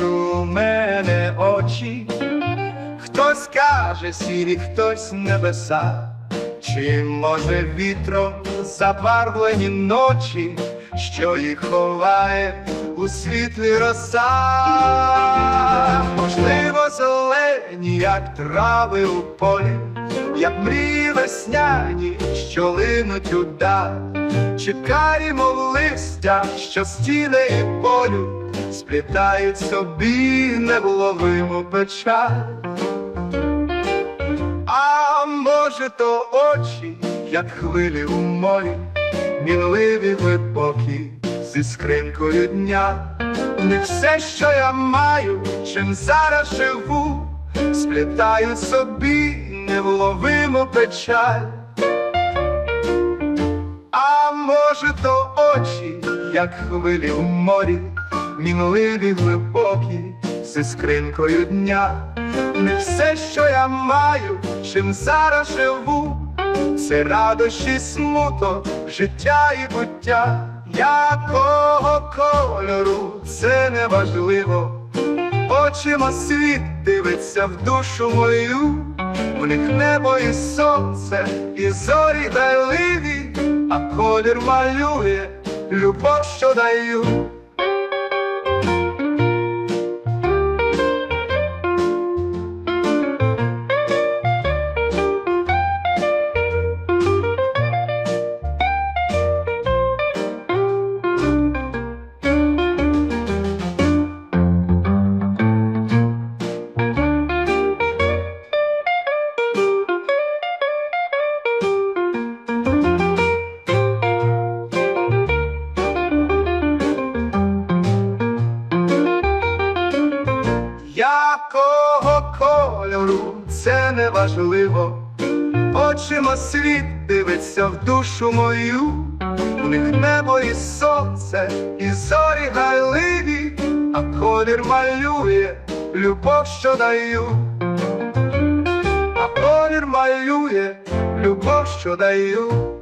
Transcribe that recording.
у мене очі, хтось каже сірі, хтось небеса, чи може вітром запарблені ночі, що їх ховає у світлі роса, можливо, зелені, як трави у полі, як мрії весняні, що линуть удар, чекаємо листя, що стіне і полю сплітають собі невловиму печаль. А може, то очі, як хвилі у морі, мінливі глибокі, зі скринкою дня. Них все, що я маю, чим зараз живу, сплітаю собі невловиму печаль. А може, то очі, як хвилі у морі, мінливі глибокі, зі скринкою дня. Не все, що я маю, чим зараз живу, це радощі, смуток, життя і буття, якого кольору це не важливо. Очима світ дивиться в душу мою, в них небо і сонце, і зорі дайливі, а колір малює любов, що даю. Якого кольору. Це не важливо, очима світ дивиться в душу мою, у них небо і сонце, і зорі гайливі, а колір малює любов, що даю, а колір малює любов, що даю.